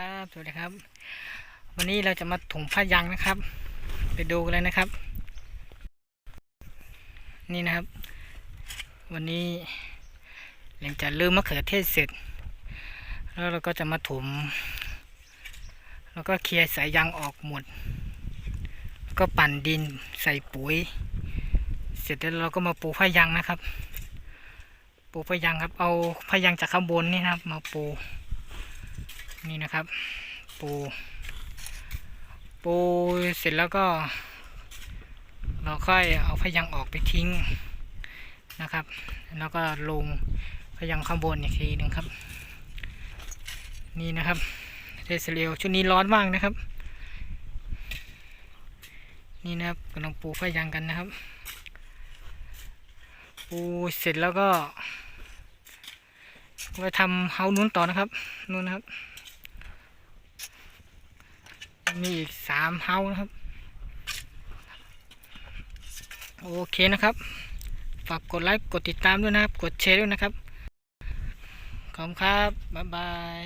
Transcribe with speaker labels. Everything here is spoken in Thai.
Speaker 1: ครับสวัสดีครับ วันนี้เราจะมาถุงผ้ายังนะครับ ไปดูกันเลยนะครับ นี่นะครับ วันนี้หลังจากลืมมะเขือเทศเสร็จ แล้วเราก็จะมาถมแล้วก็เคลียร์สายยางออกหมด แล้วก็ปั่นดินใส่ปุ๋ย เสร็จแล้วเราก็มาปูผ้ายังนะครับ ปูผ้ายังครับเอาผ้ายังจากข้างบนนี่นะครับ มาปู นี่นะครับ ปู ปูเสร็จแล้วก็ เราค่อยเอาพยังออกไปทิ้งนะครับ แล้วก็ลงพยังข้างบนอีกทีหนึ่งครับ นี่นะครับเทสเรียวชุดนี้ร้อนมากนะครับ นี่นะครับกำลังปูพยังกันนะครับ ปูเสร็จแล้วก็ไปทำเฮานู้นต่อนะครับ นู้นนะครับ มีอีกสามเฮานะครับ โอเคนะครับ ฝากกดไลค์ กดติดตามด้วยนะครับ กดแชร์ด้วยนะครับ ขอบคุณครับ บ๊ายบาย